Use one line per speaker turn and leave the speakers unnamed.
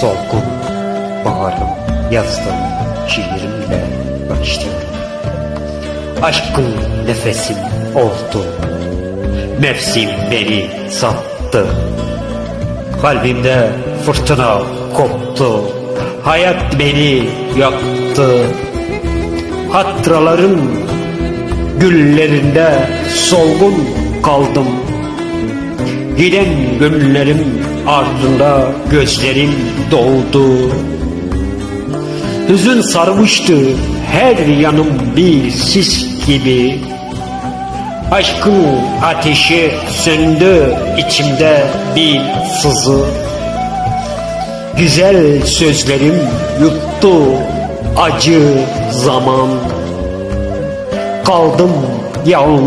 solgun baharım yazdım şiirimle başladım. Aşkın nefesim oldu, mevsim beni sattı. Kalbimde fırtına koptu, hayat beni yaktı. Hatıraların güllerinde solgun kaldım. Giden gönüllerim ardında gözlerim doldu. Hüzün sarmıştı her yanım bir sis gibi. Aşkın ateşi söndü içimde bir sızı. Güzel sözlerim yuttu acı zaman. Kaldım yalnız.